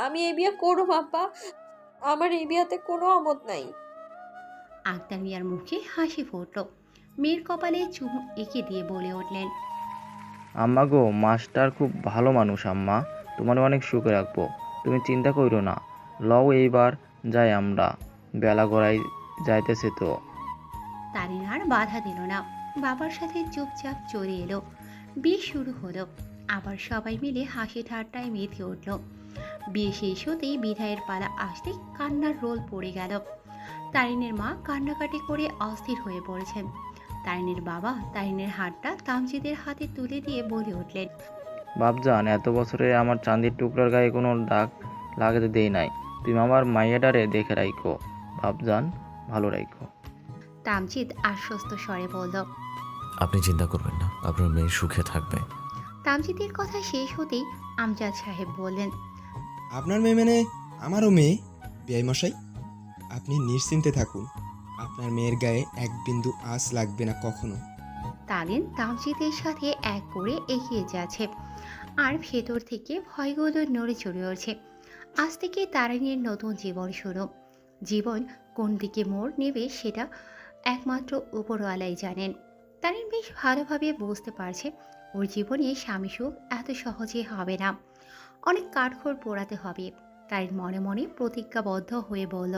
আমি এই বিয়ে করুম আব্বা। আমার এই বিয়াতে কোনো আমত নাই। আক্তার মিয়ার মুখে হাসি ফুটল। মেয়ের কপালে চুমু এঁকে দিয়ে বলে উঠলেন আম্মা গো মাস্টার খুব ভালো মানুষ আম্মা। তোমার অনেক সুখে রাখব। তুমি চিন্তা কইরো না। লও এইবার যাই আমরা। বেলা গড়াই যাইতেছে তো। তারিন আর বাধা দিল না। বাবার সাথে চুপচাপ চলে এলো। বিয়ে শুরু হলো। আবার সবাই মিলে হাসি ঠাট্টায় মেতে উঠল। বিয়ে শেষ হতেই বিদায়ের পালা আসতে কান্নার রোল পড়ে গেল। তারিনের মা কান্নাকাটি করে অস্থির হয়ে পড়েছেন। তারিনের বাবা তারিনের হাতটা তামজিদের হাতে তুলে দিয়ে বলে উঠলেন বাপজান এত বছরে আমার চাঁদির টুকরার গায়ে কোনো দাগ লাগাতে দেই নাই। তুমি আমার মাইয়াটারে দেখে রাখো বাপজান ভালো রাখো তামজিদ আশ্বস্ত স্বরে বলল আপনি চিন্তা করবেন না আপনার মেয়ে সুখে থাকবে। তামজিদের কথা শেষ হতেই আমজাদ সাহেব বললেন আপনার মেয়ে মানে আমারও মেয়ে। বিআই মশাই আপনি নিশ্চিন্তে থাকুন। আপনার মেয়ের গায়ে এক বিন্দু আঁচ লাগবে না কখনো। তালিন তামজিদের সাথে এক করে এগিয়ে যাচ্ছে। আর ভেতর থেকে ভয়গুলো নড়ে চড়ে উঠছে আজ থেকে তারিণীর নতুন জীবন শুরু। জীবন কোন দিকে মোড় নেবে সেটা একমাত্র উপরওয়ালাই জানেন। তারিন বেশ ভালোভাবে বুঝতে পারছে, ওর জীবনে স্বামী সুখ এত সহজে হবে না। অনেক কাঠখড় পোড়াতে হবে। তারিন মনে মনে প্রতিজ্ঞাবদ্ধ হয়ে বলল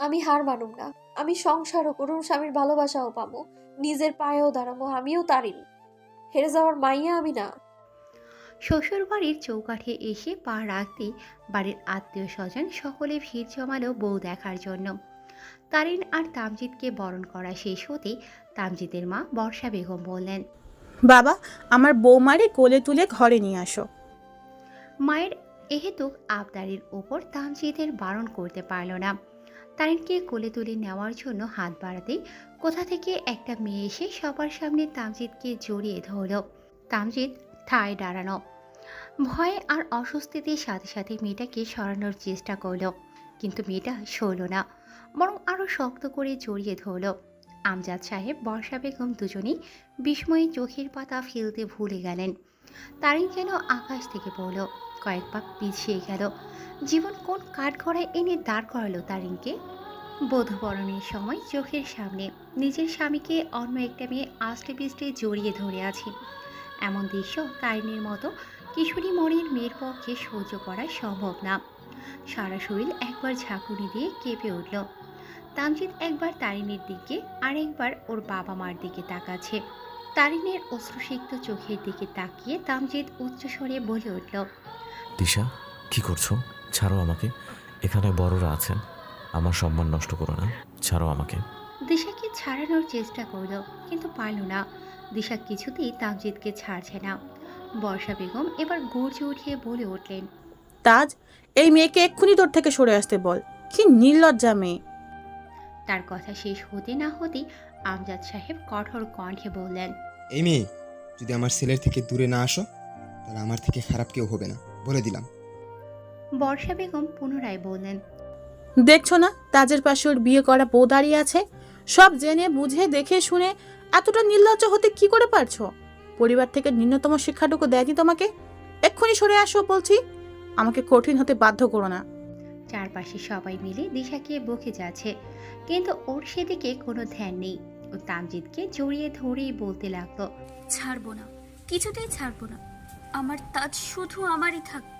আমি হার মানুম না। আমি সংসারও করুন স্বামীর ভালোবাসাও পাবো নিজের পায়েও দাঁড়াবো আমিও তারিন হেরে যাওয়ার মাইয়া আমি না। শ্বশুর বাড়ির চৌকাঠে এসে পা রাখতে বাড়ির আত্মীয় স্বজন সকলে ভিড় জমালো বউ দেখার জন্য। তারিন আর তামজিদকে বরণ করা শেষ হতে তামজিদের মা বর্ষা বেগম বললেন বাবা আমার বৌমারে কোলে তুলে ঘরে নিয়ে আসো। মায়ের এহেতুক আবদারির ওপর তামজিদের বারণ করতে পারল না। তারিনকে কোলে তুলে নেওয়ার জন্য হাত বাড়াতেই কোথা থেকে একটা মেয়ে এসে সবার সামনে তামজিদকে জড়িয়ে ধরল। তামজিদ ঠায় দাঁড়ানো। ভয়ে আর অস্বস্তিতির সাথে সাথে মেয়েটাকে সরানোর চেষ্টা করল, কিন্তু মেয়েটা সরল না, বরং আরও শক্ত করে জড়িয়ে ধরল। আমজাদ সাহেব, বর্ষা বেগম দুজনেই বিস্ময়ে চোখের পাতা ফেলতে ভুলে গেলেন। তারিন যেন আকাশ থেকে পড়ল। কয়েক পা পিছিয়ে গেল। জীবন কোন কাঠগড়ায় এনে দাঁড় করালো তারিনকে বোধবরণের সময় চোখের সামনে নিজের স্বামীকে অন্য একটা মেয়ে আষ্টে পিষ্টে জড়িয়ে ধরে আছে। এমন দৃশ্য তারিনের মতো কিশোরী মনের মেয়ের পক্ষে সহ্য করা সম্ভব না। সারা শরীর একবার ঝাঁকুনি দিয়ে কেঁপে উঠল। তামজিৎ একবার তারিনের দিকে আর একবার ওর বাবা মার দিকে তাকাচ্ছে। তারিনের অশ্রুসিক্ত চোখের দিকে তাকিয়ে তামজিৎ উচ্চস্বরে বলে উঠল দিশা কি করছ? ছাড়ো আমাকে। এখানে বড়রা আছেন। আমার সম্মান নষ্ট করো না। ছাড়ো আমাকে। দিশাকে ছাড়ানোর চেষ্টা করল কিন্তু পারল না। দিশা কিছুতেই তামজিৎকে ছাড়ছে না। বর্ষা বেগম এবার গর্জে উঠিয়ে বলে উঠলেন তাজ এই মেয়েকে এক্ষুনি তোর থেকে সরে আসতে বল। কি নির্লজ্জা মেয়ে। তার কথা শেষ হতে না হতেই আমজাদ সাহেব কঠোর কণ্ঠে বললেন এই মেয়ে যদি আমার ছেলের থেকে দূরে না আসো তাহলে আমার থেকে খারাপ কেউ হবে না। বলে দিলাম। বর্ষা বেগম পুনরায় বললেন দেখছ না তাজের পাশে ওর বিয়ে করা বউ দাঁড়িয়ে আছে? সব জেনে বুঝে দেখে শুনে এতটা নির্লজ্জ হতে কি করে পারছ? পরিবার থেকে ন্যূনতম শিক্ষাটুকু দেয়নি তোমাকে? এক্ষুনি সরে আসো বলছি আমাকে কঠিন হতে বাধ্য করো না। চারপাশে সবাই মিলে দিশাকে বকে যাচ্ছে কিন্তু ওর সেদিকে কোনো ধ্যান নেই। ও তামজিৎকে জড়িয়ে ধরেই বলতে লাগল ছাড়বো না কিছুতেই ছাড়বো না। আমার তাজ শুধু আমারই থাকবে।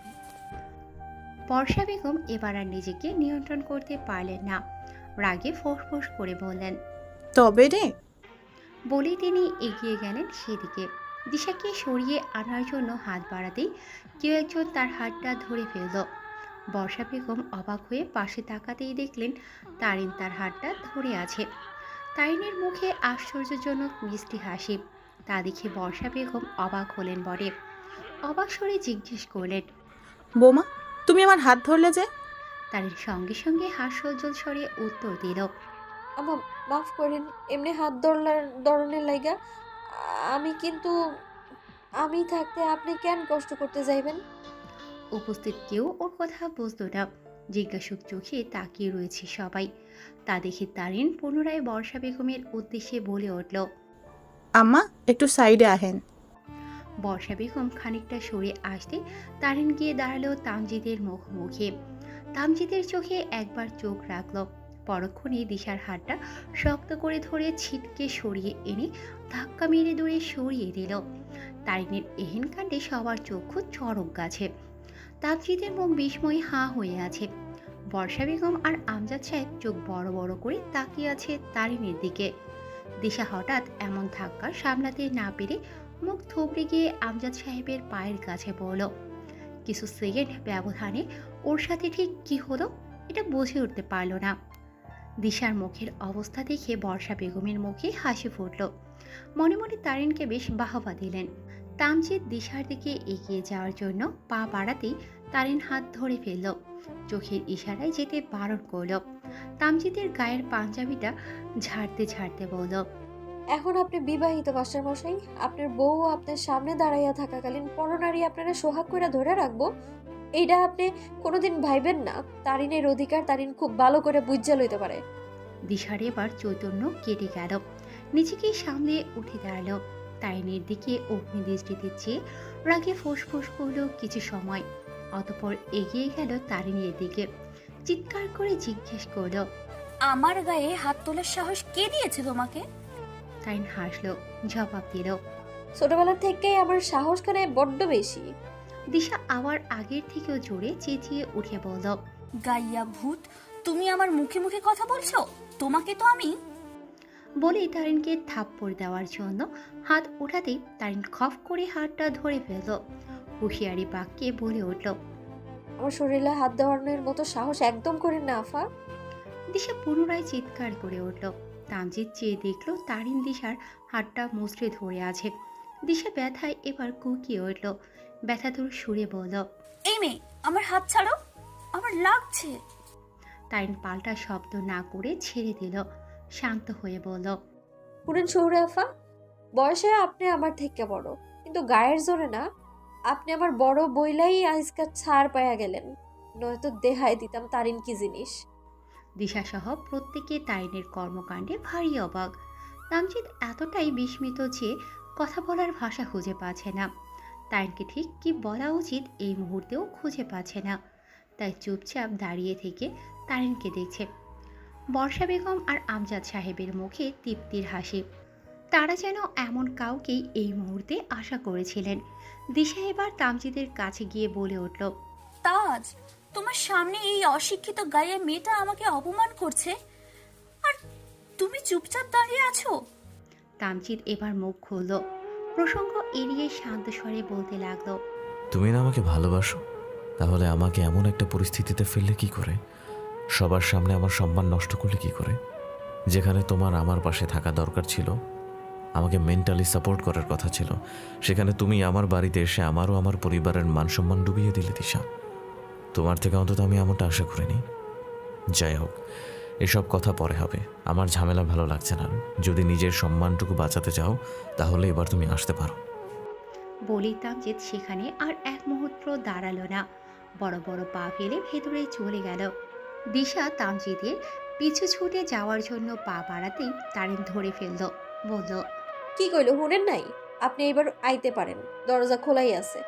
বর্ষা বেগম এবার আর নিজেকে নিয়ন্ত্রণ করতে পারলেন না। রাগে ফোঁস করে বললেন তবে রে? বলেই তিনি এগিয়ে গেলেন সেদিকে। দিশাকে সরিয়ে আনার জন্য হাত বাড়াতেই কেউ একজন তার হাতটা ধরে ফেলল। বর্ষা বেগম অবাক হয়ে পাশে তাকাতেই দেখলেন তারিন তার হাতটা ধরে আছে। তারিনের মুখে আশ্চর্যজনক মিষ্টি হাসি। তা দেখে বর্ষা বেগম অবাক হলেন বরে অবাক স্বরে জিজ্ঞেস করলেন বোমা তুমি আমার হাত ধরলে যে? তারিন সঙ্গে সঙ্গে হাস্যোজ্জ্বল স্বরে উত্তর দিল আমার মাফ করেন এমনি হাত ধরলার ধরনের লাইগা আমি কিন্তু আমি থাকতে আপনি কেন কষ্ট করতে যাইবেন? উপস্থিত কেউ ওর কথা বুঝতো না জিজ্ঞাসুক চোখে তাকিয়ে রয়েছে সবাই তা দেখে তারিন পুনরায় বর্ষা বেগমের উদ্দেশ্যে বলে উঠল আম্মা একটু সাইডে আহেন। বর্ষা বেগম খানিকটা সরে আসতে তারিন গিয়ে দাঁড়াল তামজিদের মুখোমুখি তামজিদের চোখে একবার চোখ রাখল। পরক্ষণে দিশার হাতটা শক্ত করে ধরে ছিটকে সরিয়ে এনে ধাক্কা মেরে দূরে সরিয়ে দিল। তারিনের এহেন কাণ্ডে সবার চক্ষু চরক গাছে। তামজিদের মুখ বিস্ময়ে হাঁ হয়ে আছে। বর্ষা বেগম আর আমজাদ সাহেব চোখ বড় বড় করে তাকিয়ে আছে তারিনের দিকে। দিশা হঠাৎ এমন ধাক্কা সামলাতে না পেরে মুখ থুবড়ে গিয়ে আমজাদ সাহেবের পায়ের কাছে পড়ল। কিছু সেকেন্ড ব্যবধানে ওর সাথে ঠিক কি হলো এটা বুঝে উঠতে পারল না। দিশার মুখের অবস্থা দেখে বর্ষা বেগমের মুখে হাসি ফুটল। মনে মনে তারিনকে বেশ বাহবা দিলেন। তামজিৎ দিশার দিকে এগিয়ে যাওয়ার জন্য পা বাড়াতেই তারিন হাত ধরে ফেলল। চোখের ইশারায় যেতে বারণ করল। তামজিদের গায়ের পাঞ্জাবিটা ঝাড়তে ঝাড়তে বলল এখন আপনি বিবাহিত মাস্টার মশাই আপনার বউ আপনার সামনে দাঁড়াইয়া থাকাকালীন পরনারী আপনারা সোহাগ করে ধরে রাখব। এইটা আপনি কোনোদিন ভাইবেন না তারিনের অধিকার তারিন খুব ভালো করে বুঝা লইতে পারে। দিশার এবার চৈতন্য কেটে গেল নিজেকে সামনে উঠে দাঁড়াল। তাইনের দিকে অগ্নি দৃষ্টিতে চেয়ে রাগে ফোঁস করল কিছু সময় অতপর এগিয়ে গেল তারিণীর দিকে চিৎকার করে জিজ্ঞেস করল আমার গায়ে হাত তোলার সাহস কে দিয়েছে তোমাকে? তাইন হাসলো জবাব দিল ছোটবেলা থেকেই আমার সাহস খানে বড্ড বেশি। দিশা আবার আগের থেকেও জোরে চেঁচিয়ে উঠে বলল গাইয়া ভূত তুমি আমার মুখে মুখে কথা বলছো? তোমাকে তো আমি। বলেই তারিনকে থাপ্পড় দেওয়ার জন্য হাত ওঠাতেই তারিন খফ করে হাতটা ধরে ফেলল হুঁশিয়ারি বাক্যে বলে উঠল আমার শরীরে হাত দেওয়ানোর মতো সাহস একদম করেন না আফা। দিশা পুনরায় চিৎকার করে উঠল তামজিৎ চেয়ে দেখল তারিন দিশার হাতটা মুচড়ে ধরে আছে। দিশা ব্যথায় এবার কুকিয়ে উঠল। ব্যথাতুর সুরে বলল এই মেয়ে আমার হাত ছাড়ো আমার লাগছে। তারিন পাল্টা শব্দ না করে ছেড়ে দিল শান্ত হয়ে বলল শুনেন আফা বয়সে আপনি আমার থেকে বড় কিন্তু গায়ের জোরে না আপনি আমার বড় বইলাই আজকাল ছাড় পাইয়া গেলেন। নয়তো দেহায় দিতাম তারিন কি জিনিস? দিশাসহ প্রত্যেকে তারিনের কর্মকাণ্ডে ভারী অবাক। তামজিৎ এতটাই বিস্মিত যে কথা বলার ভাষা খুঁজে পাচ্ছে না। তারিনকে ঠিক কি বলা উচিত এই মুহূর্তেও খুঁজে পাচ্ছে না। তাই চুপচাপ দাঁড়িয়ে থেকে তারিনকে দেখছে। বর্ষা বেগম আর আমজাদ সাহেবের মুখে তৃপ্তির হাসি। তারা যেন এমন কাউকেই এই মুহূর্তে আশা করেছিলেন। দিশা এবার তামজিদের কাছে গিয়ে বলে উঠল, তাজ তোমার সামনে এই অশিক্ষিত গায়ে মেয়েটা আমাকে অপমান করছে? আর তুমি চুপচাপ দাঁড়িয়ে আছো? তামজিৎ এবার মুখ খুলল। প্রসঙ্গ এড়িয়ে শান্ত স্বরে বলতে লাগল তুমি না আমাকে ভালোবাসো? তাহলে আমাকে এমন একটা পরিস্থিতিতে ফেললে কি করে? সবার সামনে আমার সম্মান নষ্ট করলে কি করে? যেখানে তোমার আমার পাশে থাকা দরকার ছিল আমাকে মেন্টালি সাপোর্ট করার কথা ছিল সেখানে তুমি আমার বাড়িতে এসে আমারও আমার পরিবারের মান সম্মান ডুবিয়ে দিলে দিশা। তোমার থেকে অন্তত আমি এমনটা আশা করিনি। যাই হোক এসব কথা পরে হবে। আমার ঝামেলা ভালো লাগছে না। যদি নিজের সম্মানটুকু বাঁচাতে চাও তাহলে এবার তুমি আসতে পারো। বলি তামজিৎ সেখানে আর এক মুহূর্ত দাঁড়াল না। বড় বড় পা ফেলে ভেতরে চলে গেল। দিশা তামজিদের পিছু ছুটে যাওয়ার জন্য পা বাড়াতেই তারিন ধরে ফেলল। বলল কি কইল শুনেন নাই? আপনি এবার আইতে পারেন। দরজা খোলাই আছে।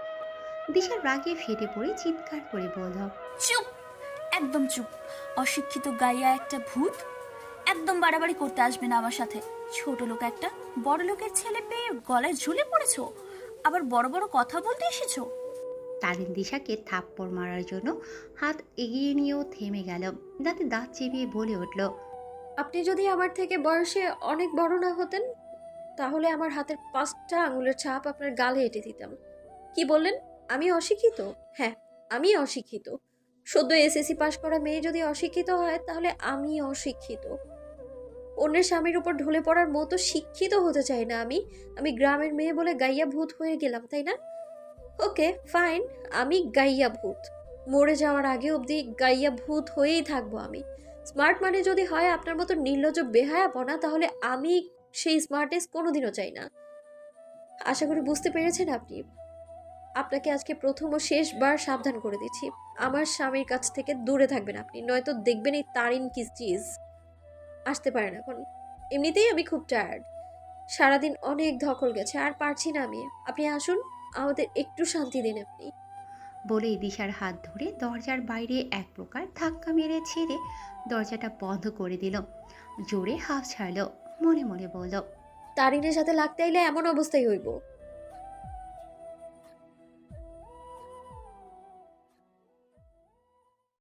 দিশা রাগে ফেটে পড়ে চিৎকার করে বলল চুপ একদম চুপ। অশিক্ষিত গাইয়া একটা ভূত একদম বাড়াবাড়ি করতে আসবে না আমার সাথে। ছোট লোক একটা বড় লোকের ছেলে পেয়ে গলায় ঝুলে পড়েছো। আবার বড় বড় কথা বলতে এসেছ। তারিন দিশাকে থাপ্পড় মারার জন্য হাত এগিয়ে নিয়েও থেমে গেল দাঁতে দাঁত চেপিয়ে বলে উঠল আপনি যদি আমার থেকে বয়সে অনেক বড় না হতেন তাহলে আমার হাতের পাঁচটা আঙুলের ছাপ আপনার গালে এঁটে দিতাম। কি বললেন? আমি অশিক্ষিত? হ্যাঁ আমি অশিক্ষিত। সদ্য এসএসসি পাশ করা মেয়ে যদি অশিক্ষিত হয়, তাহলে আমি অশিক্ষিত। অন্যের স্বামীর উপর ঢলে পড়ার মতো শিক্ষিত হতে চাই না আমি। আমি গ্রামের মেয়ে বলে গাইয়া ভূত হয়ে গেলাম, তাই না? ওকে, ফাইন, আমি গাইয়া ভূত। মরে যাওয়ার আগে অবধি গাইয়া ভূত হয়েই থাকব আমি। স্মার্ট মানে যদি হয় আপনার মতো নির্লজ্জ বেহায়াপনা, তাহলে আমি সেই স্মার্টনেস কোনোদিনও চাই না। আশা করি বুঝতে পেরেছেন আপনি। আপনাকে আজকে প্রথম ও শেষবার সাবধান করে দিচ্ছি। আমার স্বামীর কাছ থেকে দূরে থাকবেন আপনি নয়তো দেখবেন এই তারিন কি চিজ। আসতে পারেন এখন। এমনিতেই আমি খুব টায়ার্ড সারাদিন অনেক ধকল গেছে আর পারছি না আমি। আপনি আসুন আমাদের একটু শান্তি দিন আপনি। বলে দিশার হাত ধরে দরজার বাইরে এক প্রকার ধাক্কা মেরে ছেড়ে দরজাটা বন্ধ করে দিল। জোরে হাফ ছাড়ল মনে মনে বলল তারিনের সাথে লাগতে আইলে এমন অবস্থাই হইব।